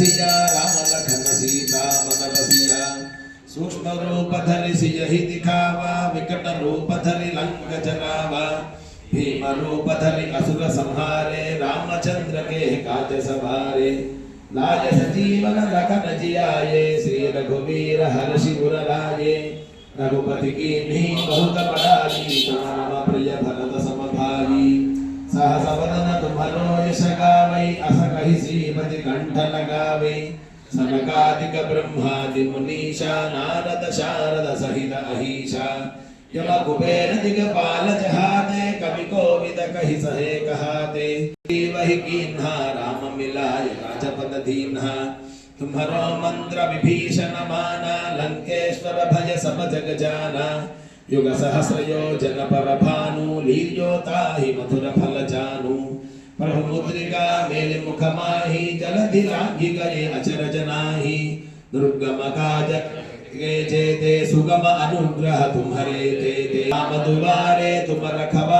రసియా రామ లఖన సీతా మన రసియా సూక్ష్మ రూపధరి సియహి దిఖావా వికట రూపధరి లంక జరావా భీమ రూపధరి అసుర సంహారే రామచంద్ర కే కాజ సంహారే లాజ సజీవన లఖన జియాయే శ్రీ రఘువీర హర శివురరాయే రఘుపతి కీ బహుత పడాలి ప్రియ భరత సమభాయి. సహసవ गावै अस कहि श्रीमति कंठ लगावै। सनकादिक ब्रह्मादि मुनीषा नारद शारद सहित अहीशा यम कुबेर दिगपाल जहाते, कवि कोविद कहि सहे कहाते। वही कीन्हा, राम मिलाय राजपद दीन्हा। तुम्हारो मंत्र विभीषण माना, लंकेश्वर भय सब जग जाना। युग सहस्र योजन पर भानु लील्योताहि मधुर फल जानू। मुद्रिका मेले मुखमाही जलधि लांघि गए अचर जनाहि दुर्गम काज जेते सुगम अनुग्रह तुम्हारे जेते राम दुबारे तुम रखवा।